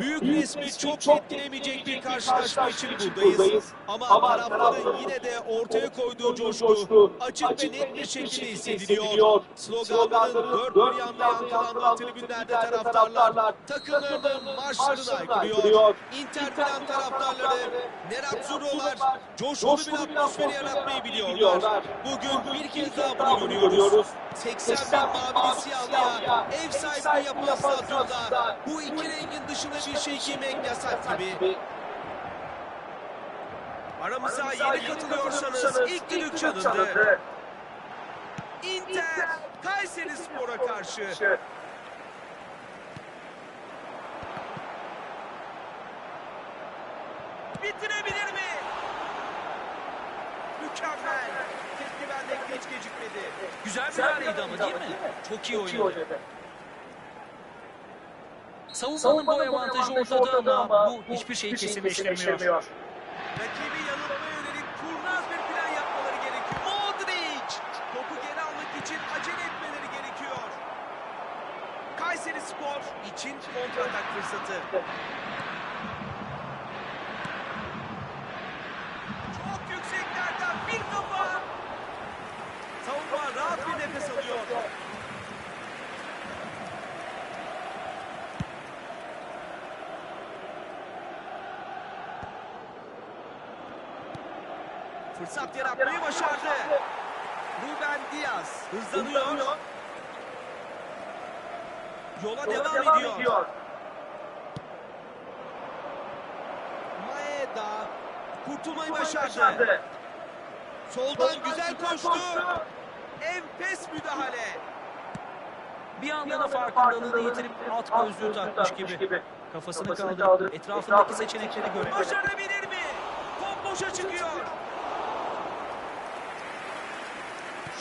Büyük resmi çok etkilemeyecek bir karşılaşma için buradayız. Ama taraftarın yine de ortaya koyduğu coşku açık ve net bir şekilde hissediliyor. Sloganların dört bir yanda yankılandığı tribünlerde taraftarlar takımlarının marşlarını aykırıyor. Inter Milan taraftarları Nerazzurro'lar coşkulu bir atmosferi yaratmayı biliyorlar. Bugün bir kez daha bunu görüyoruz. 80 bin mavili siyahlıya ev sahipliği yapan stadyumda bu iki rengin dışında bir şey giymek yasak gibi. Aramıza yeni katılıyorsanız ilk düdük çalındı. Inter Kayseri Spor'a karşı. Bitirebilir mi? Mükemmel. Tepki bende hiç gecikmedi. Güzel bir müdahaleydi ama değil mi? Çok iyi oynadı. Savunmanın bu avantajı ortada ama bu hiçbir şeyi kesinleştirmiyor. Rakibi yanılmaya yönelik kurnaz bir plan yapmaları gerekiyor. Modric! Topu geri almak için acele etmeleri gerekiyor. Kayseri Spor için kontratak fırsatı. Çok yükseklerden bir kafa. Savunma rahat bir nefes alıyor. Fırsat yaratmayı başardı. Ruben Diaz hızlanıyor. Yola devam, ediyor. Maeda kurtulmayı başardı. Soldan güzel koştu. Enfes müdahale. Bir anda da farkındalığını yitirip alt gözlüğü takmış gibi. Kafasını kaldırıp etrafındaki seçenekleri görev. Başarabilir mi? Top boşa çıkıyor.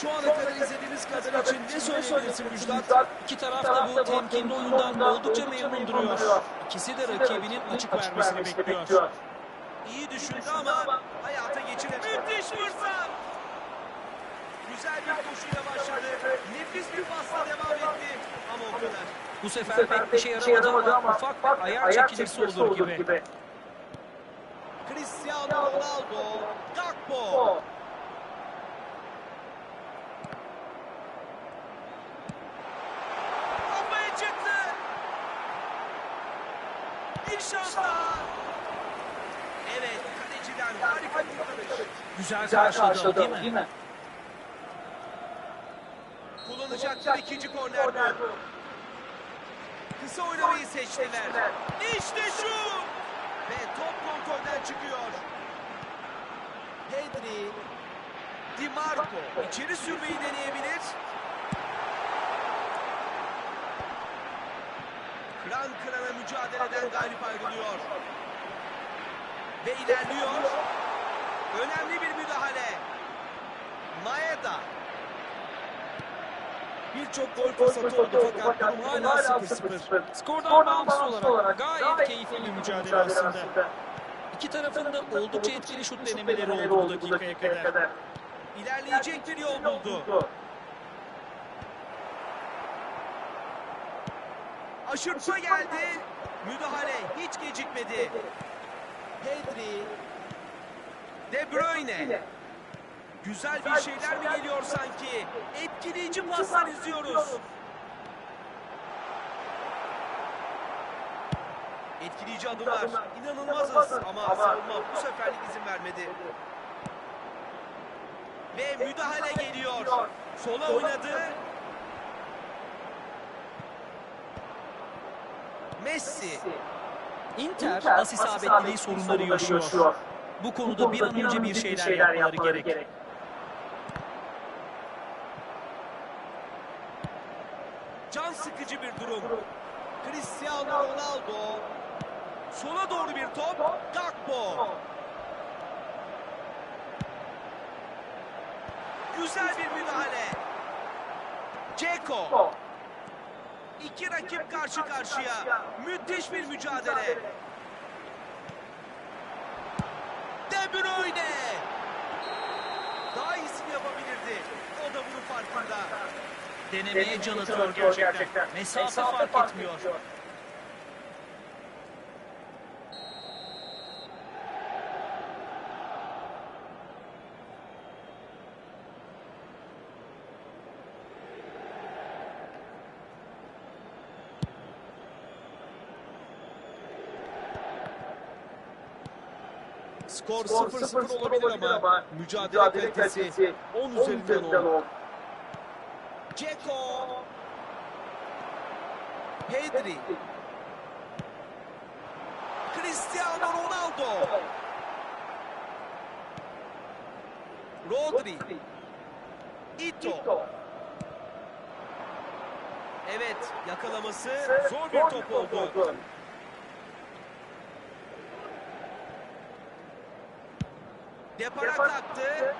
Şu ana kadar izlediğiniz kadar için ne söyleyebilirsin Müjdat? İki taraf da bu temkinli oyundan oldukça memnun duruyor. İkisi de rakibinin açık vermesini bekliyor. İyi düşündü ama hayata geçiremedi. Müthiş fırsat. Güzel bir koşuyla başladı. Nefis bir pasla devam etti. Ama o kadar. Bu sefer pek bir şey yaramadı ama ufak bir ayar çekilirse olur gibi. Cristiano Ronaldo. Gakpo. Kafaya çıktı. Bir şans daha. Evet, kaleciden harika kurtarış. Güzel karşıladı değil mi? Kullanacaklar ikinci korner bu. Kısa oynamayı seçtiler. İşte şu. Ve top kontrolden çıkıyor. Pedri. Di Marco içeri sürmeyi deneyebilir. Kıran kırana mücadeleden galip ayrılıyor. Ve ilerliyor. Önemli bir müdahale. Maeda. Birçok gol fırsatı oldu fakat durum hala 0-0. Skordan bağımsız olarak gayet keyifli bir mücadele aslında. İki tarafın da oldukça etkili şut denemeleri oldu bu dakikaya kadar. İlerleyecek bir yol buldu. Aşırtma geldi. Müdahale hiç gecikmedi. Pedri. De Bruyne. Güzel bir şeyler mi geliyor sanki? Etkileyici paslar izliyoruz. Etkileyici adımlar. İnanılmazız ama savunma bu seferlik izin vermedi. Ve müdahale geliyor. Sola oynadı. Messi. Inter pas isabetliliği sorunları yaşıyor. Bu konuda bir an önce bir şeyler yapmaları gerek. Can sıkıcı bir durum. Cristiano Ronaldo. Sola doğru bir top. Gakpo. Güzel bir müdahale. Ceko. İki rakip karşı karşıya. Müthiş bir mücadele. De Bruyne. Daha iyisini yapabilirdi. O da bunun farkında. Denemeye can atıyor gerçekten. Mesafe fark etmiyor. Skor 0-0 olabilir ama mücadele kalitesi 10 üzerinden 10. Ceko. Pedri. Cristiano Ronaldo. Rodri. Ito. Evet, yakalaması zor bir top oldu. Depara kalktı.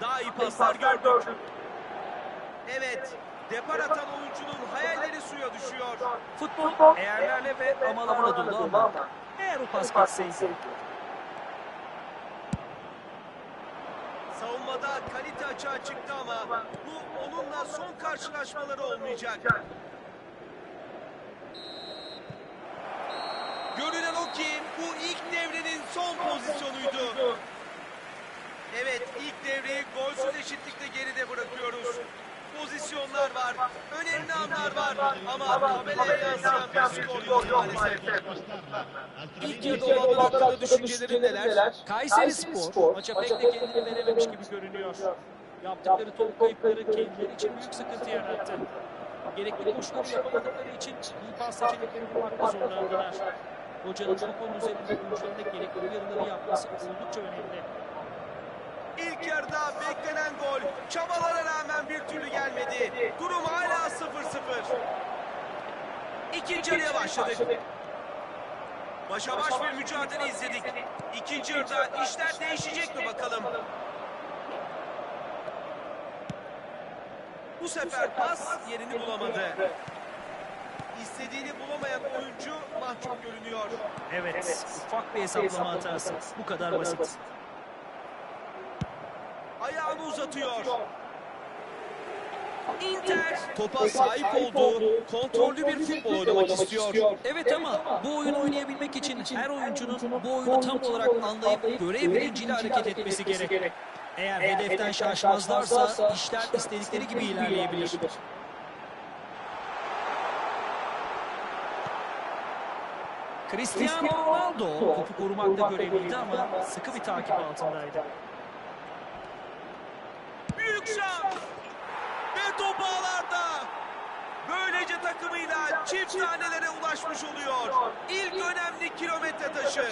Daha iyi paslar gördük. Evet, depar atan oyuncunun hayalleri suya düşüyor. Futbol eğerlerle ve amalarla dolu ama eğer o pas geçseydi. Savunmada kalite açığa çıktı ama bu onunla son karşılaşmaları olmayacak. Görünen o ki bu ilk devrenin son pozisyonuydu. Evet ilk devreyi golsüz eşitlikle geride bırakıyoruz. Pozisyonlar var, önemli anlar var ama tabelaya yansıyan bir skor yok maalesef. İlk yarıda olan hakkında düşüncelerin neler? Kayseri Spor maça pek de kendini verememiş gibi görünüyor. Yaptıkları top kayıpları kendileri için büyük sıkıntı yarattı. Gerekli koşuları yapamadıkları için iyi pas seçenekleri bulmakta zorlandılar. Hocanın bu konu üzerinde oyuncularına gerekli uyarıları yapması oldukça önemli. İlk yarıda beklenen gol çabalara rağmen bir türlü gelmedi. Durum hala 0-0. İkinci yarıya başladık. Başa baş bir mücadele izledik. İkinci yarıda işler değişecek mi bakalım? Bu sefer pas yerini bulamadı. İstediğini bulamayan oyuncu mahcup görünüyor. Evet, ufak bir hesaplama hatası. Bu kadar basit. Ayağını uzatıyor. Inter topa sahip olduğu kontrollü bir futbol oynamak istiyor. Evet ama bu oyunu oynayabilmek için her oyuncunun bu oyunu tam olarak anlayıp görev bilinciyle hareket etmesi gerek. Eğer hedeften şaşmazlarsa işler istedikleri gibi ilerleyebilir. Cristiano Ronaldo topu korumakta görevliydi ama sıkı bir takip altındaydı. Büyük şans. Ve top ağlarda. Böylece takımıyla çift tanelere ulaşmış oluyor. İlk önemli kilometre taşı.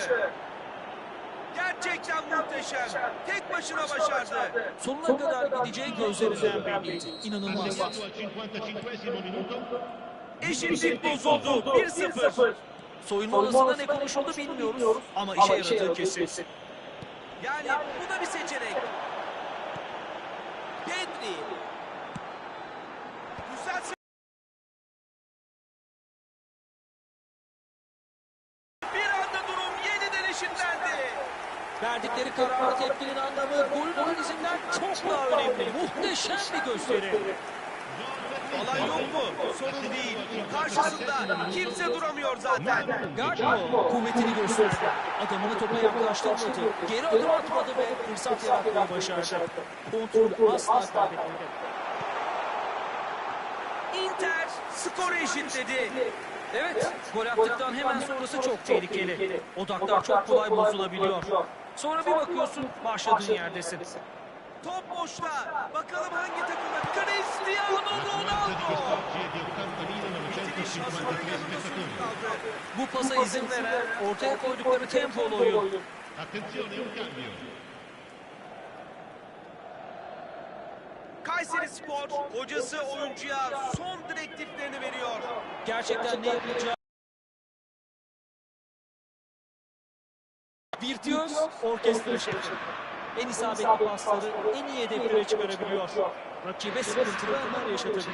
Gerçekten muhteşem. Tek başına başardı. Sonuna kadar gideceği gözlerinden belliydi. İnanılmaz. Al 55 minuto. Eşitlik bozuldu. 1-0. Soyunma odasında ne konuşuldu bilmiyoruz ama işe yaradığı kesin. Yani bu da bir seçenek. Pedri. Güzel Bir anda durum yeniden eşitlendi. Verdikleri karara tepkinin anlamı golün analizinden çok daha önemli. Muhteşem bir gösteri. Alan yok mu? Sorun değil. Karşısında kimse duramıyor zaten. Gakpo kuvvetini gösterdi. Adamını topa yaklaştırmadı. Geri adım atmadı ve fırsat yaratmayı başardı. Kontrolü asla kaybetmedi. Inter skoru eşitledi. Evet, gol attıktan hemen sonrası çok tehlikeli. Odaklar çok kolay bozulabiliyor. Sonra bir bakıyorsun başladığın yerdesin. Top boşta. Bakalım hangi takımda? Cristiano Ronaldo. Bitiriş Hasan'ın yanında sürüp kaldı. Bu pasa izin veren ortaya koydukları tempolu oyun. Kayseri Spor hocası oyuncuya son direktiflerini veriyor. Gerçekten ne yapacağı Virtüöz orkestra şefi. En isabetli pasları en iyi hedeflere çıkarabiliyor. Rakibe sıkıntılı anlar yaşatabilir.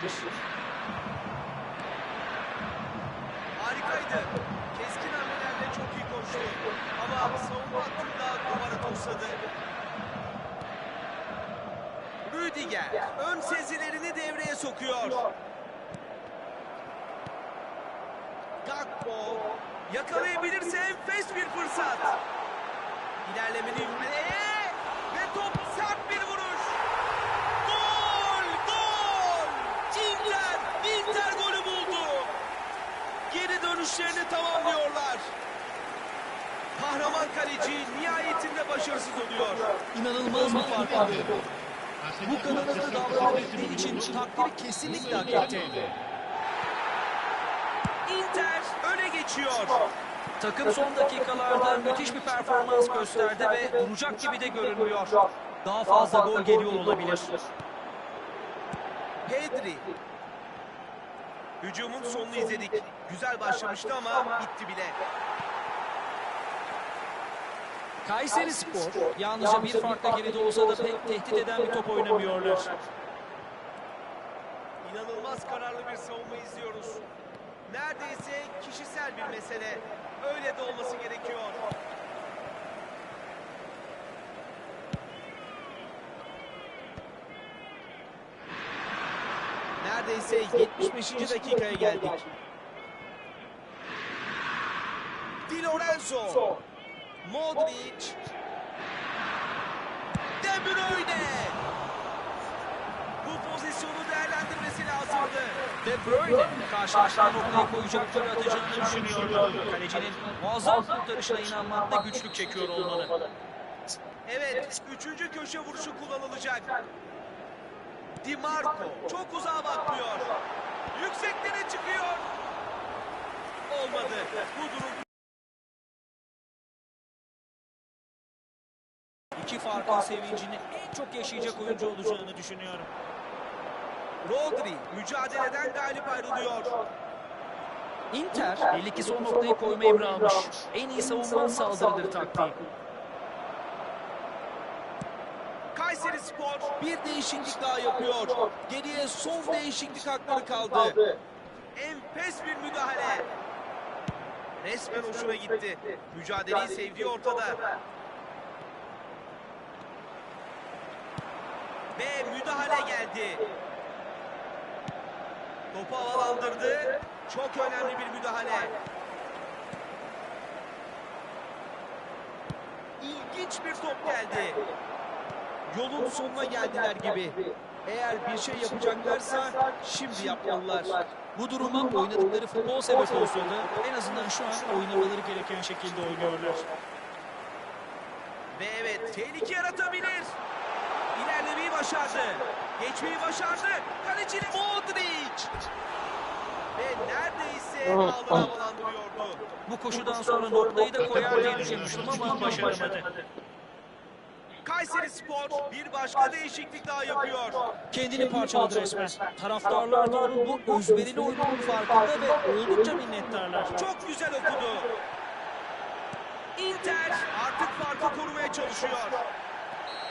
Harikaydı. Keskin hamlelerle çok iyi koştu. Ama savunma hattında duvara tosladı. Rüdiger ön sezilerini devreye sokuyor. Gakpo yakalayabilirse enfes bir fırsat. İlerlemenin Eee! ve top sert bir vuruş. Gol! Gol! Inter! Inter golü dönüşlerini tamamlıyorlar. Kahraman kaleci nihayetinde başarısız oluyor. İnanılmaz bir fark aldı. Bu kadar hızlı davranabildiği için takdiri kesinlikle hak etti. Inter öne geçiyor. Takım son dakikalarda müthiş bir performans gösterdi ve duracak gibi de görünmüyor. Daha fazla gol geliyor olabilir. Pedri. Hücumun sonunu izledik. Güzel başlamıştı ama bitti bile. Kayseri Spor yalnızca bir farkla geride olsa da pek tehdit eden bir top oynamıyorlar. İnanılmaz kararlı bir savunma izliyoruz. Neredeyse kişisel bir mesele. Öyle de olması gerekiyor. Neredeyse 75. dakikaya geldik. Di Lorenzo. Modric. De Bruyne. Bu pozisyonu değerlendirmesi lazımdı. De Bruyne karşılaştığı noktayı koyacakları atacağını düşünüyordu. Kalecinin muazzam kurtarışına inanmakta güçlük çekiyor olmalı. Evet, üçüncü köşe vuruşu kullanılacak. Di Marco çok uzağa bakmıyor. Yükseklere çıkıyor. Olmadı. Bu durum İki farkın sevincini en çok yaşayacak oyuncu olacağını düşünüyorum. Rodri mücadeleden galip ayrılıyor. Inter belli ki son noktayı koyma emri almış. En iyi savunma saldırıdır taktiği. Kayseri Spor bir değişiklik daha yapıyor. Geriye son değişiklik hakları kaldı. Enfes bir müdahale. Resmen hoşuna gitti. Mücadeleyi sevdiği ortada. Ve müdahale geldi. Topu havalandırdı. Çok önemli bir müdahale. İlginç bir top geldi. Yolun sonuna geldiler gibi. Eğer bir şey yapacaklarsa şimdi yapmalılar. Bu duruma oynadıkları futbol sebep olsa da en azından şu an oynamaları gereken şekilde oynuyorlar. Ve evet tehlike yaratabilir. İlerlemeyi başardı. Geçmeyi başardı. Kaleci Modric. Ve neredeyse ağları havalandırıyordu. Bu koşudan sonra noktayı da koyar diye düşünmüştüm ama başaramadı. Kayseri Spor bir başka değişiklik daha yapıyor. Kendini parçaladı resmen. Taraftarlar da onun bu özverili oyununun farkında ve oldukça minnettarlar. Çok güzel okudu. Inter artık farkı korumaya çalışıyor.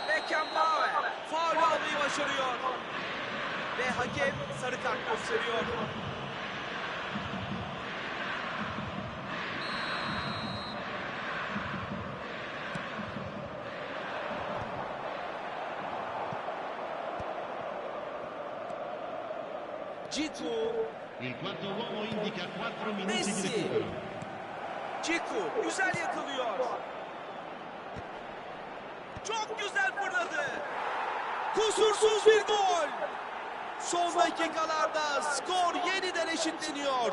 Beckenbauer faul almayı başarıyor. Ve hakem sarı kart gösteriyor. Çok güzel fırladı. Kusursuz bir gol. Son dakikalarda skor yeniden eşitleniyor.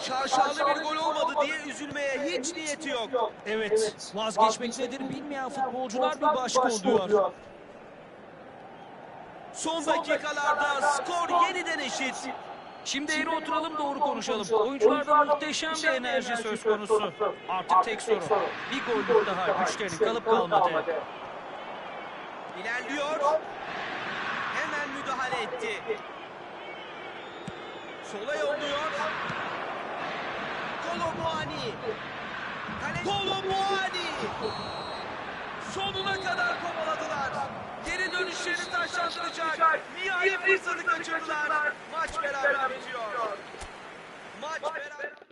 Şaşalı bir gol olmadı diye üzülmeye hiç niyeti yok. Evet, vazgeçmek nedir bilmeyen futbolcular bir başka oluyor. Son dakikalarda skor yeniden eşit. Şimdi eğri oturalım doğru konuşalım. Oyuncularda muhteşem bir enerji söz konusu. Artık tek soru. Bir gollük daha güçlerin kalıp kalmadı. İlerliyor. Hemen müdahale etti. Sola yolluyor. Kolomuani. Kolomuani sonuna kadar kovaladılar. Geri dönüşlerini taşlandıracak nihai fırsatı kaçırdılar. Maç beraber bitiyor. Maç beraber...